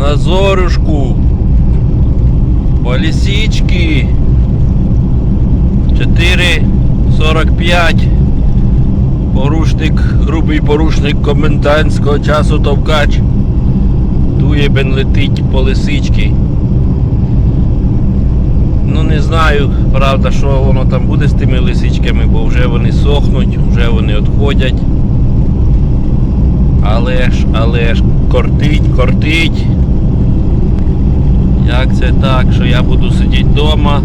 На зорюшку. По лісічки. 4.45. Порушник, грубий порушник комендантського часу товкач. Дує бен летить по лисички. Ну не знаю, правда, що воно там буде з тими лисичками, бо вже вони сохнуть, вже вони відходять. Але ж, але ж, кортить, кортить. Як це так, що я буду сидіти вдома,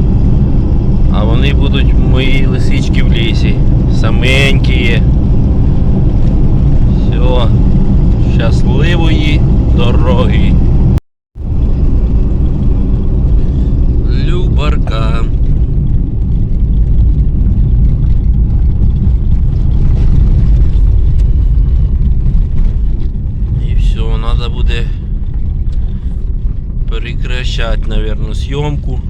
а вони будуть мої лисички в лісі. Саменькі. Все. Щасливої дороги. Любарка. І все, треба буде наверное, зйомку.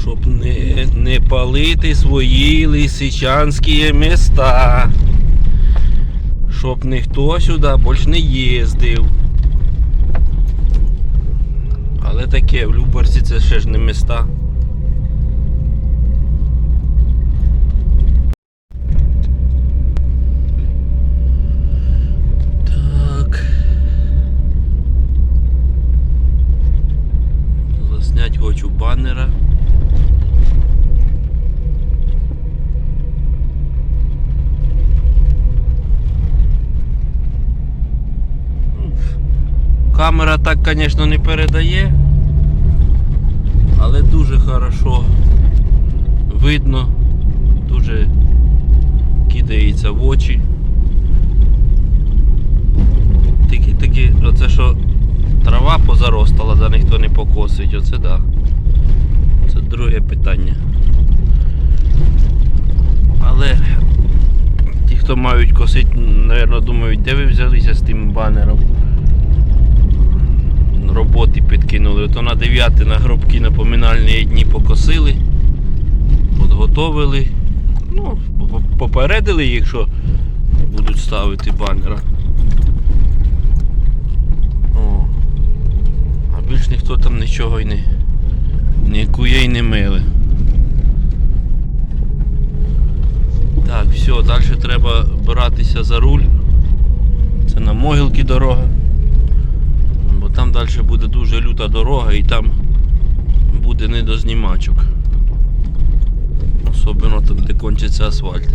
Щоб не, не палити свої лисичанські міста. Щоб ніхто сюди більше не їздив. Але таке, в Любарці це ще ж не міста. Так. Заснять хочу баннера. Камера так, звісно, не передає, але дуже хорошо видно, дуже кидається в очі. Тільки таки, оце що трава позаростала, да ніхто не покосить, оце да. Це друге питання. Але ті, хто мають косити, мабуть, думають, де ви взялися з тим банером. Роботи підкинули. Ото на 9 на гробки напоминальні дні покосили, підготовили. Ну, попередили їх, що будуть ставити банера. А більш ніхто там нічого й не, не кує й не мили. Так, все, далі треба братися за руль. Це на могилки дорога. Далі буде дуже люта дорога і там буде не до знімачок. Особливо там, де кончиться асфальт.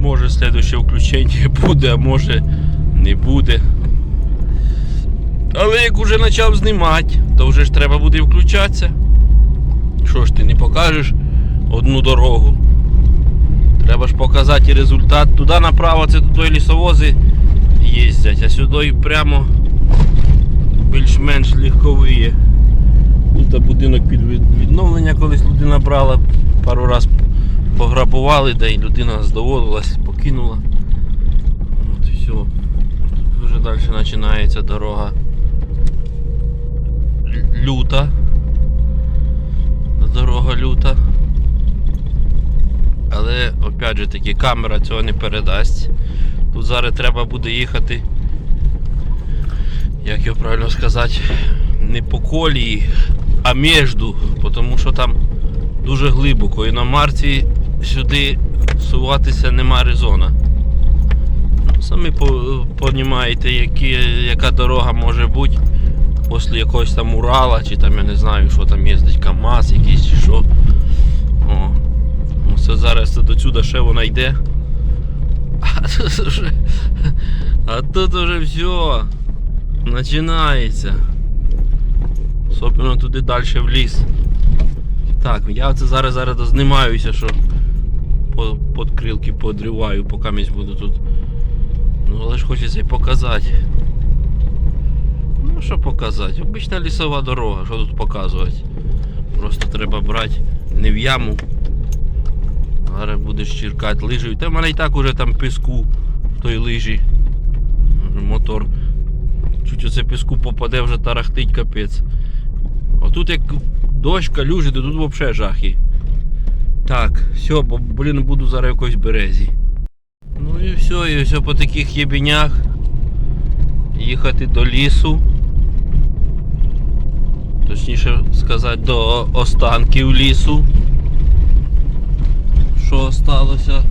Може слідуще включення буде, а може не буде. Але як уже почав знімати, то вже ж треба буде включатися. Що ж ти не покажеш одну дорогу? Треба ж показати результат. Туди направо це до той лісовози їздять, а сюди прямо більш-менш легкові. Тут будинок під відновлення колись людина брала, пару раз пограбували, да і людина здоволилась, покинула. От і все. Тут вже далі починається дорога люта. Дорога люта. Але опять же таки камера цього не передасть. Тут зараз треба буде їхати, як його правильно сказати, не по колії, а міжду, тому що там дуже глибоко. І на марці сюди суватися нема резона. Самі понімаєте, яка дорога може бути після якогось там Урала, чи там я не знаю, що там їздить КАМАЗ якийсь чи що. О. Ну, Це зараз до сюди ще вона йде. Тут уже, а тут уже все починається. Особливо туди далі в ліс. Так, я це зараз зараз дознімаюся, що по- подкрилки подриваю, поки місь буду тут. Ну але ж хочеться й показати. Ну що показати? Обична лісова дорога, що тут показувати? Просто треба брати не в яму. Зараз будеш чіркати лижею. Та в мене і так уже там піску в той лижі. Мотор. Чуть оце піску попаде, вже тарахтить капець. Отут як дощ, калюжі, то тут взагалі жахи. Так, все, бо, блін, буду зараз якоїсь березі. Ну і все, і все по таких єбінях. Їхати до лісу. Точніше сказати, до останків лісу. Що сталося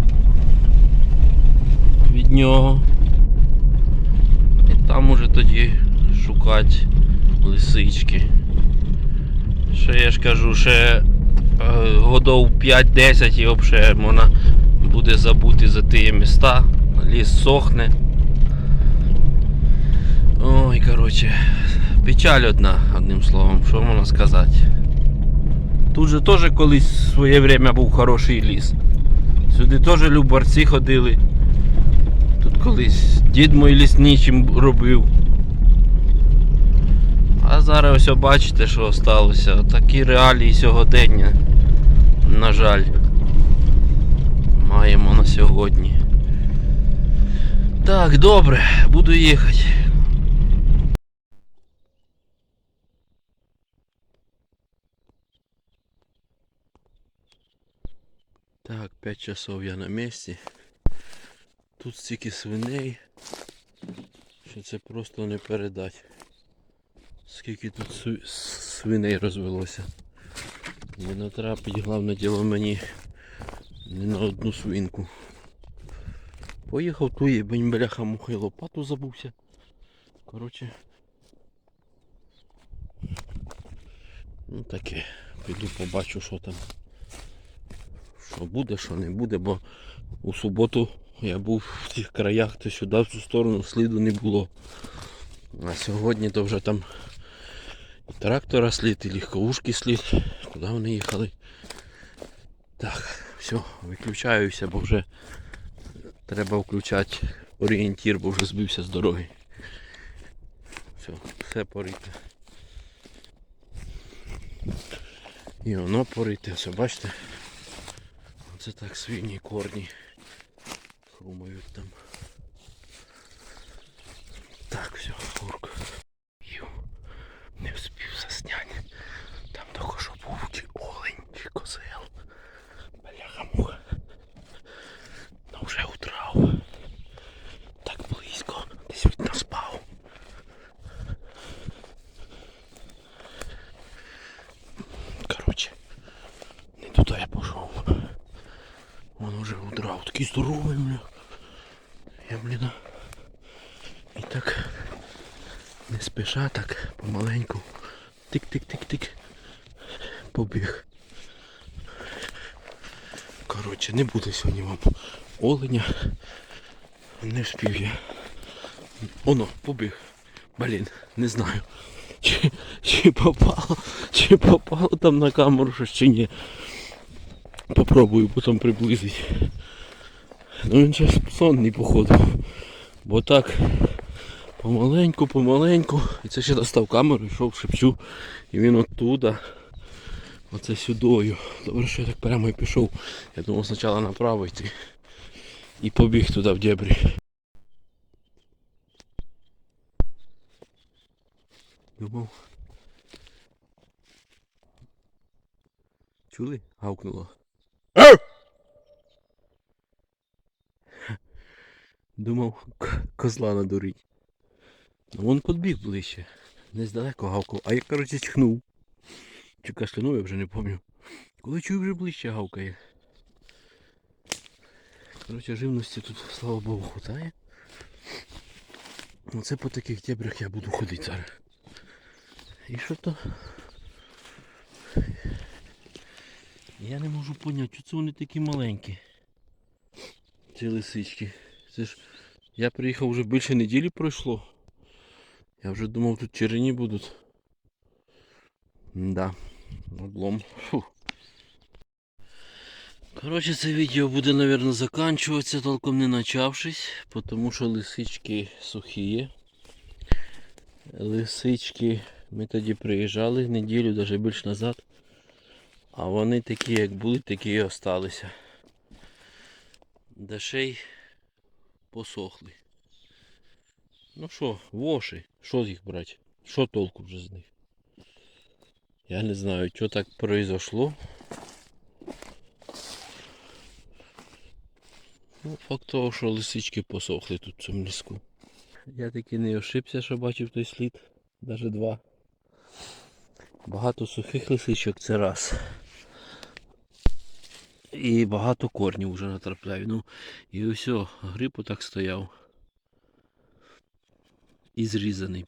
від нього. І там уже тоді шукати лисички. Ще я ж кажу, ще е, годов 5-10 і взагалі можна буде забути за ті міста. Ліс сохне. Ой, коротше, печаль одна, одним словом, що можна сказати. Тут же теж колись в своє время був хороший ліс. Сюди теж любарці ходили. Тут колись дід мій лісничим робив. А зараз ось бачите, що сталося. Такі реалії сьогодення. На жаль. Маємо на сьогодні. Так, добре, буду їхати. Так, 5 часов я на місці. Тут стільки свиней, що це просто не передати. Скільки тут свиней розвелося. Не натрапить, головне діло мені не на одну свинку. Поїхав ту єбень бляха муха й лопату забувся. Коротше. Ну таке. Піду побачу, що там. Що буде, що не буде, бо у суботу я був в тих краях, то сюди в цю сторону сліду не було. А сьогодні то вже там і трактора слід, і легковушки слід. Куди вони їхали? Так, все, виключаюся, бо вже треба включати орієнтір, бо вже збився з дороги. Все, все порите. І воно порите, все, бачите? Оце так свині корні хрумають там. Так, все, курка. Ю, не встиг засняти. Там тільки що був чи олень, чи козел. Бляха муха. Ну вже утрав. Так близько. Десь видно спав. Короче, не туди я пішов. Он уже удрав. Такий здоровий, бля. Я, блін. І так не спіша, так помаленьку. Тик-тик-тик-тик. Побіг. Коротше, не буде сьогодні вам оленя. Не вспів я. Оно, побіг. Блін, не знаю. Чи, чи попало, чи попало там на камеру щось чи ні. Попробую потім приблизити. Ну він зараз сонний походу. Бо так помаленьку, помаленьку. І це ще достав камеру, йшов шепчу. І він оттуда. Оце сюдою. Добре, що я так прямо і пішов. Я думав спочатку направо йти. І побіг туди в дебрі. Думав. Чули? Гавкнуло. Думав, козла надурить. Ну вон підбіг ближче. Десь далеко гавкав. А я, коротше, чихнув. Чи кашлянув, я вже не пам'ятаю. Коли чую вже ближче гавкає. Коротше, живності тут, слава Богу, хватає. Оце по таких дебрях я буду ходити зараз. І що то? Я не можу поняти, чого це вони такі маленькі. Ці лисички. Це ж я приїхав вже більше неділі пройшло. Я вже думав тут черені будуть. Да. Облом. Фу. Коротше, це відео буде, мабуть, заканчуватися, толком не почавшись, тому що лисички сухі. Лисички ми тоді приїжджали неділю, навіть більш назад. А вони такі, як були, такі і осталися. Да ще й посохли. Ну що, воші, що з їх брати? Що толку вже з них? Я не знаю, що так произошло. Ну, факт того, що лисички посохли тут в цьому ліску. Я таки не ошибся, що бачив той слід. Навіть два. Багато сухих лисичок це раз. І багато корнів вже натрапляю. Ну, і ось о, гриб отак стояв. І зрізаний.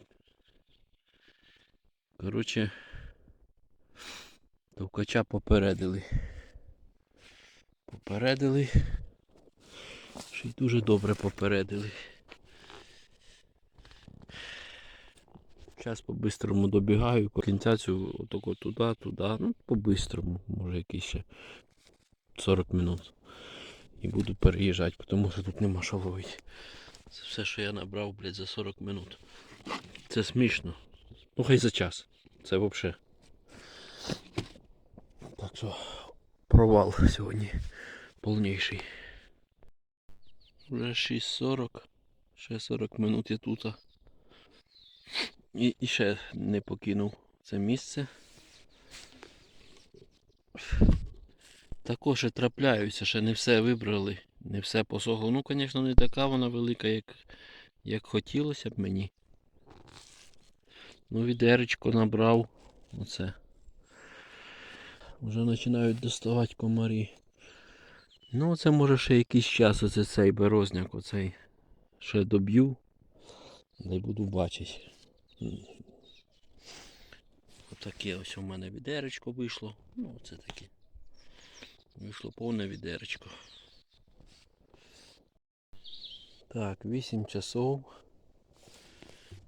Коротше, товкача попередили. Попередили. Ще й дуже добре попередили. Зараз по-бистрому добігаю, кінця цю отако туди, туди, ну по-бистрому, може якісь ще 40 минут. І буду переїжджати, тому що тут нема що ловити. Це все, що я набрав, блядь, за 40 минут. Це смішно. Ну хай за час. Це взагалі. Так що провал сьогодні повніший. Вже 6.40. Ще 40 минут я тут. І, і ще не покинув це місце. Також ще трапляються, ще не все вибрали, не все посохло. Ну, звісно, не така вона велика, як, як хотілося б мені. Ну, відеречко набрав. Оце. Вже починають доставати комарі. Ну, це може ще якийсь час оце цей березняк, оцей ще доб'ю. Не буду бачити. Отаке ось у мене відеречко вийшло. Ну, це таке. Вийшло повне відеречко. Так, 8 часов.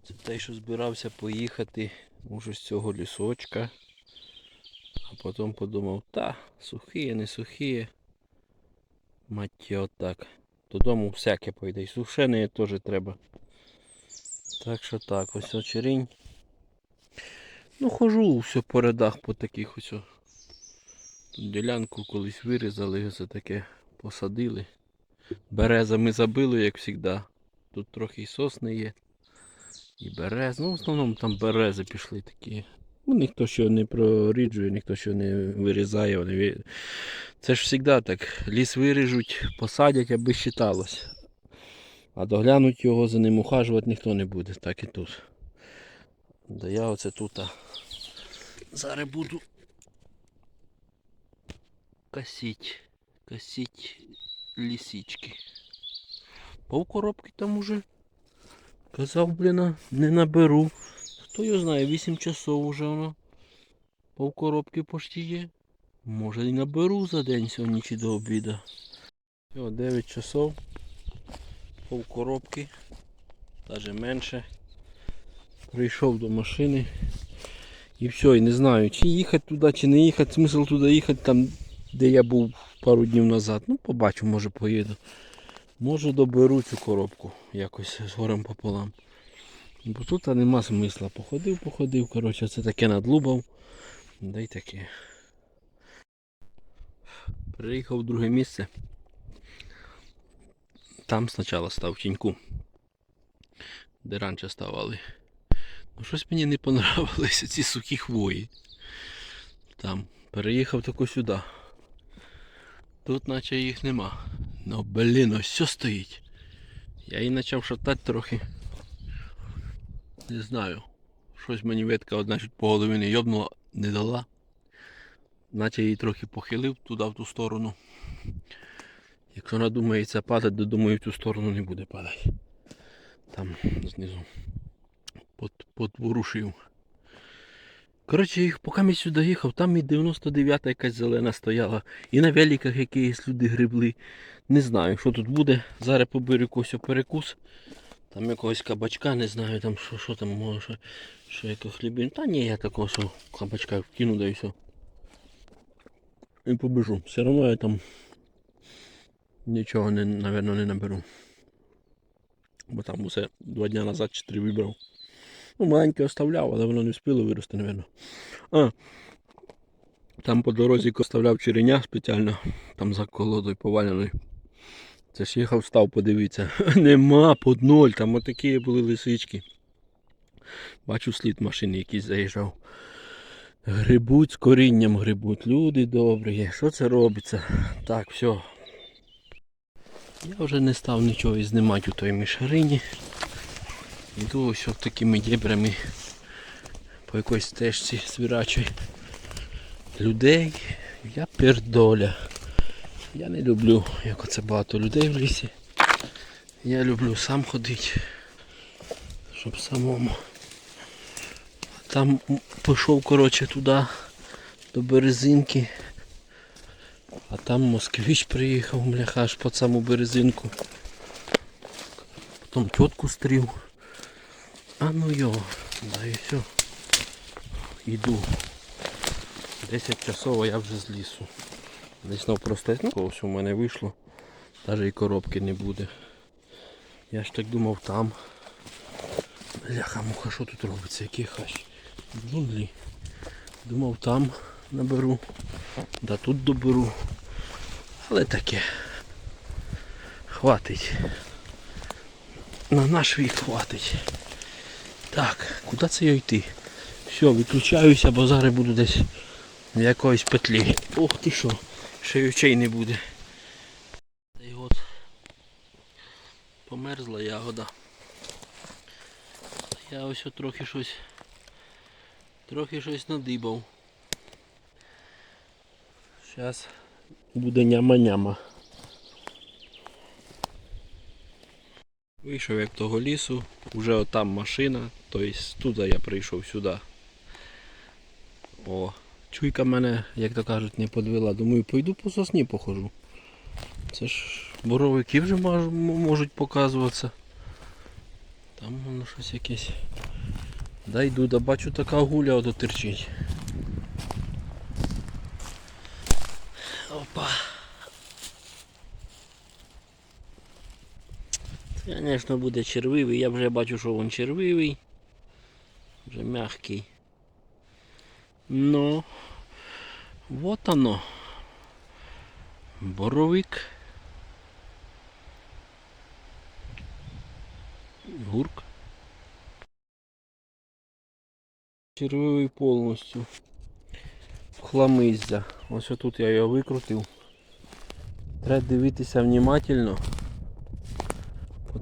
Це те, що збирався поїхати може з цього лісочка. А потім подумав, та, сухі, не сухі. Мать його так. Додому всяке пойде. І сушене теж треба. Так що так, ось очерінь. Ну, хожу все по рядах по таких ось. Ділянку колись вирізали, це таке посадили. Березами забили, як завжди. Тут трохи і сосни є. І берез. Ну, в основному там берези пішли такі. Ну, ніхто що не проріджує, ніхто що не вирізає. Вони... Це ж завжди так. Ліс виріжуть, посадять, аби считалось. А доглянуть його, за ним ухажувати ніхто не буде, так і тут. Да я оце тут зараз буду косить, косить лісічки. Півкоробки там уже. Казав, блін, не наберу. Хто його знає, 8 часов уже воно. Півкоробки почти є. Може і наберу за день сьогодні чи до обіду. Все, 9 часов. Півкоробки. Навіть менше. Прийшов до машини. І все, і не знаю, чи їхати туди, чи не їхати. Смисл туди їхати, там, де я був пару днів назад. Ну, побачу, може поїду. Може доберу цю коробку якось з горем пополам. Бо тут нема смисла. Походив, походив, коротше, це таке надлубав. Да й таке. Приїхав в друге місце. Там спочатку став тіньку. Де раніше ставали. Ну щось мені не понравилися ці сухі хвої. Там. Переїхав тако сюди. Тут наче їх нема. Ну блін, ось все стоїть. Я її почав шатати трохи. Не знаю. Щось мені ветка одна по голові не йобнула, не дала. Наче її трохи похилив туди в ту сторону. Якщо надумається падати, то думаю в ту сторону не буде падати. Там знизу под, подворушив. Коротше, їх, поки ми сюди їхав, там і 99-та якась зелена стояла. І на великах якісь люди грибли. Не знаю, що тут буде. Зараз поберу якийсь перекус. Там якогось кабачка, не знаю, там що, що там може, що, яка хлібин. Та ні, я такого що кабачка вкину, да і все. І побежу. Все одно я там нічого не, напевно, не наберу. Бо там усе два дні назад чи три вибрав. Ну, маленьке оставляв, але воно не встигло вирости, напевно. А, там по дорозі оставляв череня спеціально, там за колодою поваленою. Це ж їхав, став, подивитися. Нема под ноль, там отакі були лисички. Бачу слід машини якийсь заїжджав. Грибуть з корінням грибуть. Люди добрі. Що це робиться? Так, все. Я вже не став нічого знімати у той мішарині. Йду ось такими дібрами по якоїсь стежці звірачої. Людей я пердоля. Я не люблю, як оце багато людей в лісі. Я люблю сам ходити, щоб самому. Там пішов, коротше, туди, до березинки. А там москвич приїхав, бляха, аж по саму березинку. Потім тітку стрів. А ну його, да і все. Іду. 10 часов, а я вже з лісу. Десь навпростець, ну ось у мене вийшло. Навіть і коробки не буде. Я ж так думав там. Бляха муха, що тут робиться? Які хащі? Джунглі. Думав там наберу. Да тут доберу. Але таке. Хватить. На наш вік хватить. Так, куди це я йти? Все, виключаюся, бо зараз буду десь в якоїсь петлі. Ох ти що, ще й очей не буде. Та й от померзла ягода. Я ось от трохи щось трохи щось надибав. Зараз буде няма-няма. Вийшов як того лісу, вже отам машина, тобто туди я прийшов сюди. О, чуйка мене, як то кажуть, не подвела. Думаю, пойду по сосні похожу. Це ж боровики вже можуть показуватися. Там воно щось якесь. Да йду, да бачу така гуля ото терчить. Опа. Це, звісно, буде червивий. Я вже бачу, що він червивий. Вже м'який. Ну, вот оно. Боровик. Гурк. Червивий повністю. Хламизя. Ось тут я його викрутив. Треба дивитися внимательно.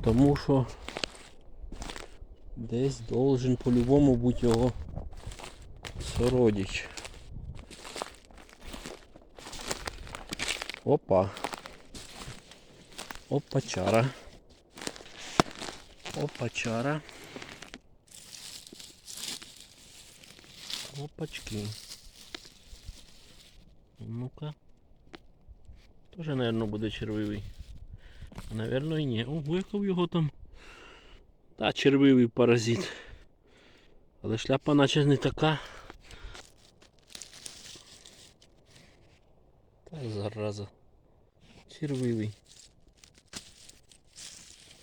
Тому що десь должен по-любому бути його сородич. Опа. Опа чара. Опа чара. Опачки. Ну-ка. Тоже, наверное, буде червивий. Наверно, і ні. О, викав його там. Та червивий паразит. Але шляпа наче не така. Та зараза. Червивий.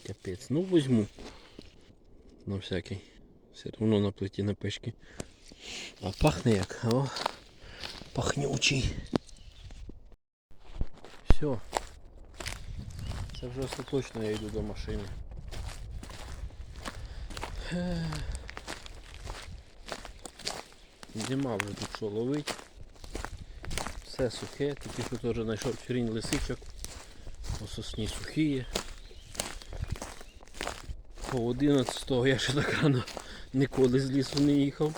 Капець. Ну возьму. На всякий. Все одно на плиті на печки. А пахне як, о, пахнючий. Все. Це вже остаточно я йду до машини. Зима вже тут що ловить. Все сухе, тільки що теж знайшов черінь лисичок. По сосні сухі. По 11 я ще так рано ніколи з лісу не їхав.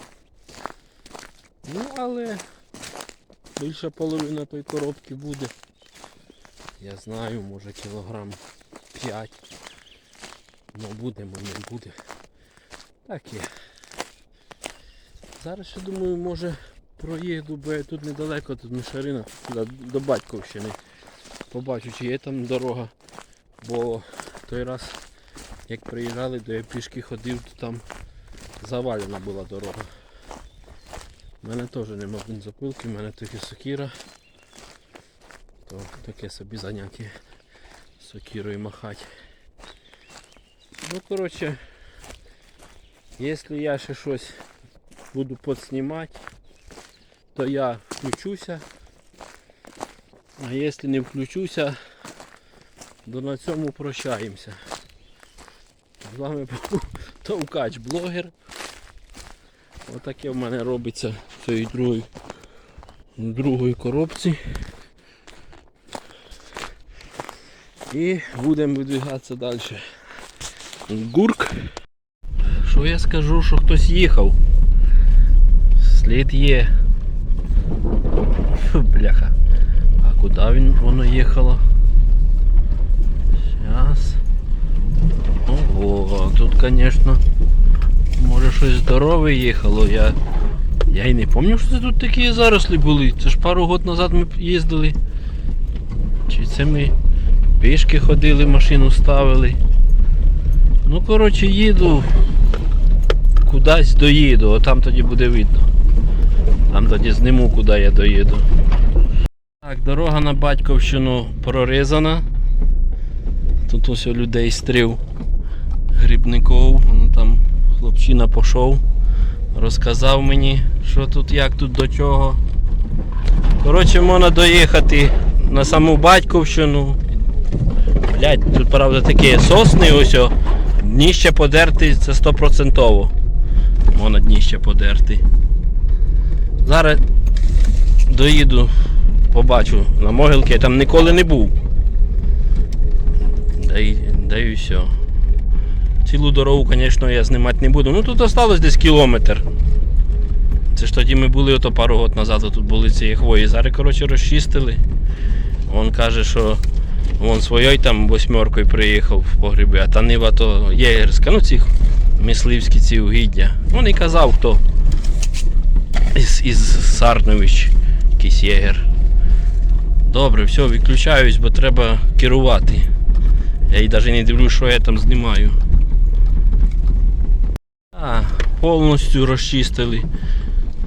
Ну, але більша половина тої коробки буде. Я знаю, може кілограм 5. Ну буде, не буде. Так є. Зараз ще думаю, може проїду, бо я тут недалеко, тут Мишарина, туди до Батьковщини. Побачу, чи є там дорога. Бо той раз, як приїжджали, то я пішки ходив, то там завалена була дорога. У мене теж нема бензопилки, в мене тільки сокіра. То таке собі заняття сокірою махати. Ну коротше, якщо я ще щось буду подснімати, то я включуся. А якщо не включуся, то на цьому прощаємося. З вами був Товкач блогер. Отаке в мене робиться в цієї другої, другої коробці. І будемо видвигатися далі. Гурк. Що я скажу, що хтось їхав? Слід є. Фу, бляха. А куди він воно їхало? Зараз. Ого, тут, звісно, може щось здорове їхало. Я, я й не пам'ятаю, що це тут такі зарослі були. Це ж пару років назад ми їздили. Чи це ми пішки ходили, машину ставили. Ну, коротше, їду. Кудись доїду, а там тоді буде видно. Там тоді зніму, куди я доїду. Так, дорога на Батьківщину прорізана. Тут ось людей стрів грибников. Воно там хлопчина пішов, розказав мені, що тут, як тут до чого. Коротше, можна доїхати на саму Батьківщину. Блять, тут правда такі сосни ось. о. Дніще подерти це 100%. Можна дніще подерти. Зараз доїду, побачу на могилки, я там ніколи не був. Да і, да все. Цілу дорогу, звісно, я знімати не буду. Ну тут осталось десь кілометр. Це ж тоді ми були ото пару років назад, тут були ці хвої. Зараз, коротше, розчистили. Він каже, що Вон своєю там восьмеркою приїхав в погреби, а та нива то єгерська, ну ці мисливські ці угіддя. Він і казав, хто із, із Сарнович, якийсь єгер. Добре, все, відключаюсь, бо треба керувати. Я і навіть не дивлюсь, що я там знімаю. А, повністю розчистили.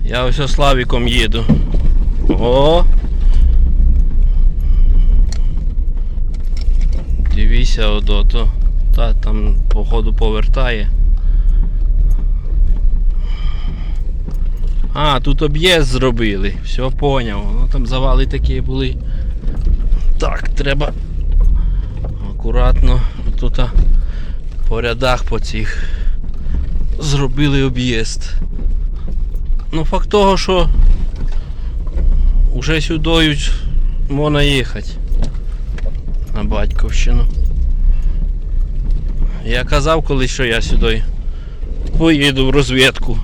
Я ось Славіком їду. О! Дивіться одото. Та там походу повертає. А, тут об'їзд зробили. Все поняв. Ну там завали такі були. Так, треба акуратно тут по рядах по цих зробили об'їзд. Ну факт того, що вже сюди можна їхати батьківщину. Я казав колись, що я сюди поїду в розвідку.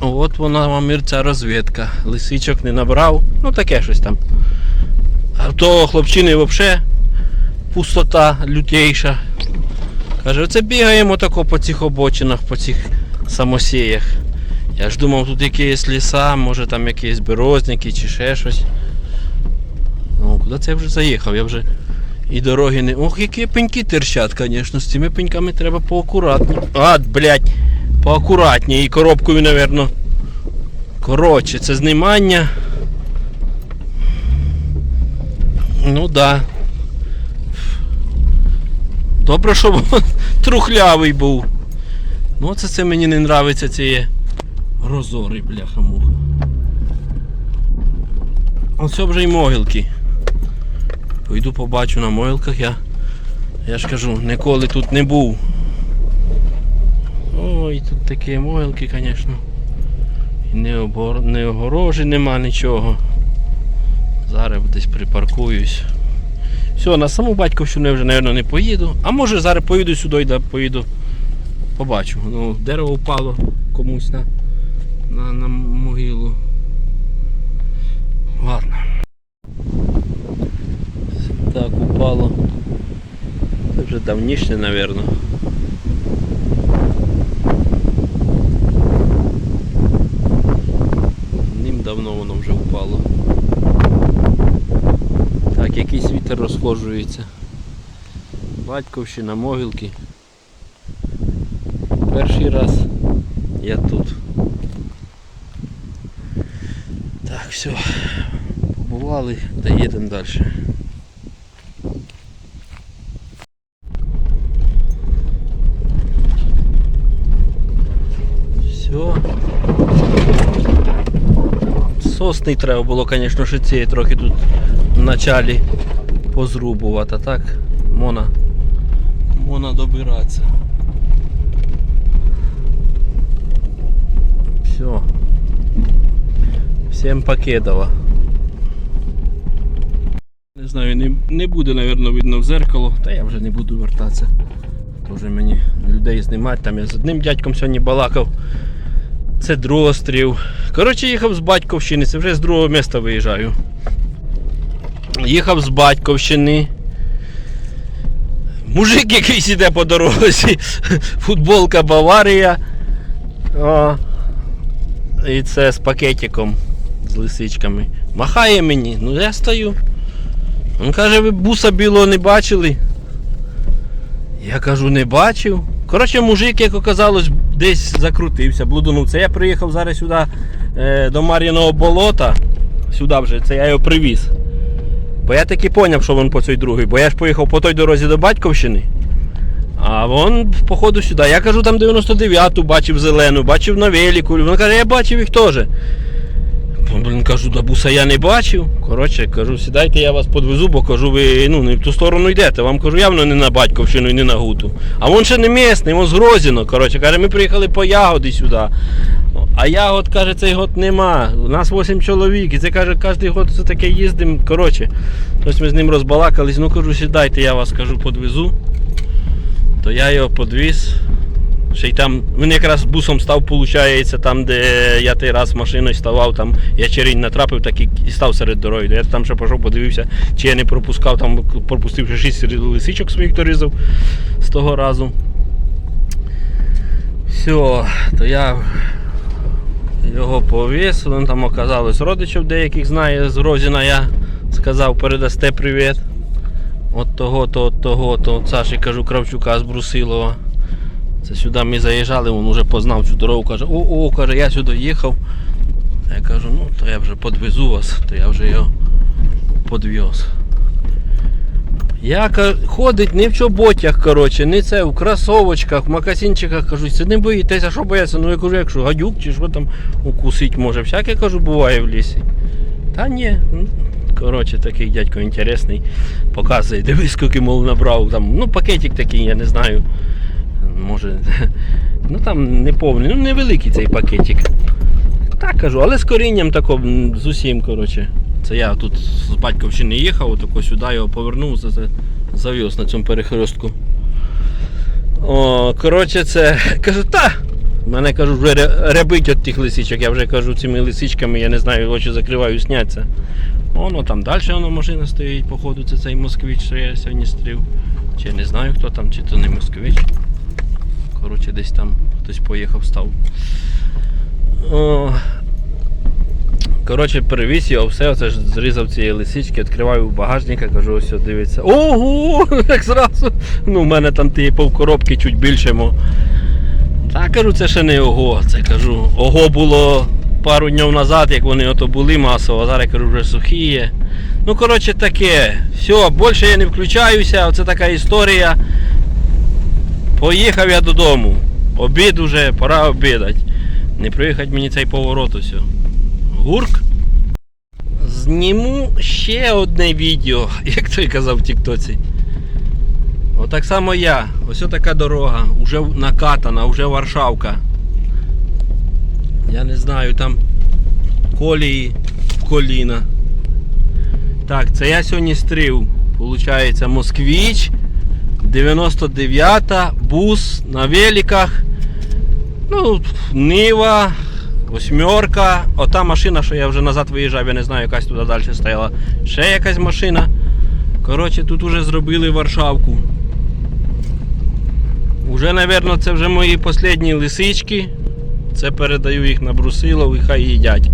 От вона мамір ця розвідка. Лисичок не набрав, ну таке щось там. А того хлопчини взагалі пустота лютейша. Каже, оце бігаємо тако по цих обочинах, по цих самосіях. Я ж думав, тут якісь ліса, може там якісь березники чи ще щось. Куди це я вже заїхав? Я вже і дороги не. Ох, які пеньки терчать, звісно. З цими пеньками треба поакуратні. А, блядь, поакуратні. І коробкою, напевно. Коротше, це знімання. Ну да. Добре, він трухлявий був. Ну це, це мені не нравиться ці розори, бляха-муха. Оце вже й могилки. Пойду побачу на могилках, я, я ж кажу, ніколи тут не був. Ой, тут такі могилки, звісно. І не, обор... не огорожі нема нічого. Зараз десь припаркуюсь. Все, на саму батьківщину я вже, мабуть, не поїду. А може зараз поїду сюди, да, поїду. Побачу. Ну, дерево впало комусь на, на, на могилу. Ладно. Так, упало. Це вже давніше, мабуть. Ним давно воно вже впало. Так, якийсь вітер розхожується. Батьківщина, могилки. Перший раз я тут. Так, все. Побували та їдемо далі. Все. Сосний треба було, звісно, ще цієї трохи тут в началі позрубувати, так можна, можна добиратися. Все. Всем покедова. знаю, не, не буде, мабуть, видно в зеркало, та я вже не буду вертатися. Тоже мені людей знімати. Там я з одним дядьком сьогодні балакав. Це Дрострів. Коротше, їхав з Батьківщини, це вже з другого міста виїжджаю. Їхав з Батьківщини. Мужик якийсь іде по дорозі. Футболка Баварія. О. І це з пакетиком, з лисичками. Махає мені, ну я стою. Він каже, ви буса білого не бачили. Я кажу, не бачив. Коротше, мужик, як оказалось, десь закрутився, блудонув. Це я приїхав зараз сюди е, до Мар'яного болота. Сюди вже, це я його привіз. Бо я таки зрозумів, що він по цій другій. Бо я ж поїхав по той дорозі до Батьківщини. А він, походу, сюди. Я кажу, там 99-ту бачив зелену, бачив на велику. Він каже, я бачив їх теж. Блін, кажу, да буса я не бачив. Коротше, кажу, сідайте, я вас подвезу, бо кажу, ви ну, не в ту сторону йдете. Вам кажу, явно не на Батьківщину і не на Гуту. А він ще не місний, він з Грозіно. Коротше, каже, ми приїхали по ягоди сюди. А ягод, каже, цей год нема. У нас 8 чоловік. І це каже, кожен год це таке їздимо. Коротше, ось ми з ним розбалакались. Ну кажу, сідайте, я вас кажу, подвезу. То я його подвіз. Ще й там, він якраз бусом став, виходить, там, де я той раз машиною ставав, там я черінь натрапив, так і, став серед дороги. Я там ще пішов, подивився, чи я не пропускав, там пропустив ще 6 лисичок своїх дорізав з того разу. Все, то я його повіз, він там оказалось родичів деяких знає з Розіна, я сказав, передасте привіт. От того, то, от того, то от Саші кажу Кравчука з Брусилова. Це сюди ми заїжджали, він вже познав цю дорогу, каже, о, о, каже, я сюди їхав. Я кажу, ну то я вже подвезу вас, то я вже його подвез. Я ходить не в чоботях, коротше, не це, в кросовочках, в макасинчиках кажуть, це не боїтеся, що бояться? Ну я кажу, якщо гадюк чи що там укусить може. Всяке кажу, буває в лісі. Та ні. ну, Коротше, такий дядько інтересний. Показує, дивись, скільки мов набрав. Там, ну, пакетик такий, я не знаю. Може. Ну там не повний, ну невеликий цей пакетик. Так кажу, але з корінням тако, з усім, коротше. Це я тут з батьківщини їхав, отако сюди його повернув, за- за- завіз на цьому перехрестку. О, коротше, це. Кажу, та. Мене кажу, вже рябить від тих лисичок. Я вже кажу цими лисичками, я не знаю, очі закриваю, сняться. Воно там далі воно машина стоїть, походу, це цей москвич, що я сьогодні стрів. Чи не знаю хто там, чи то не москвич. Коротше, десь там хтось поїхав, став. Коротше, перевіз його, все, оце ж зрізав цієї лисички, відкриваю в багажника, кажу, ось дивиться. Ого! Як зразу. Ну, в мене там тієї повкоробки чуть більше. мо. Та кажу, це ще не ого. Це кажу. Ого було пару днів назад, як вони ото були масово, а зараз кажу, вже сухі є. Ну, коротше, таке. Все, більше я не включаюся, оце така історія. Поїхав я додому. Обід уже, пора обідати. Не приїхати мені цей поворот усе. Гурк. Зніму ще одне відео, як той казав в Тіктоці. Отак само я. Ось така дорога, вже накатана, вже Варшавка. Я не знаю, там колії в коліна. Так, це я сьогодні стрів. Получається Москвіч. 99-та, бус на великах. Ну, Нива, восьмерка. Ота машина, що я вже назад виїжджав, я не знаю, якась туди далі стояла. Ще якась машина. Коротше, тут уже зробили Варшавку. Уже, напевно, це вже мої останні лисички. Це передаю їх на брусилов і хай їдять.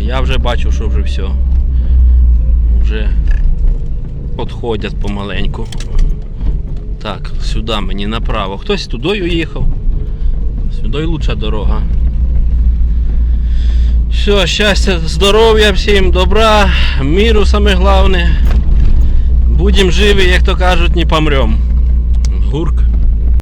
Я вже бачу, що вже все. Вже підходять помаленьку. Так, сюди мені направо. Хтось тудою їхав. Сюди лучша дорога. Все, щастя, здоров'я всім, добра, миру саме головне. Будемо живі, як то кажуть, не помрем. Гурк.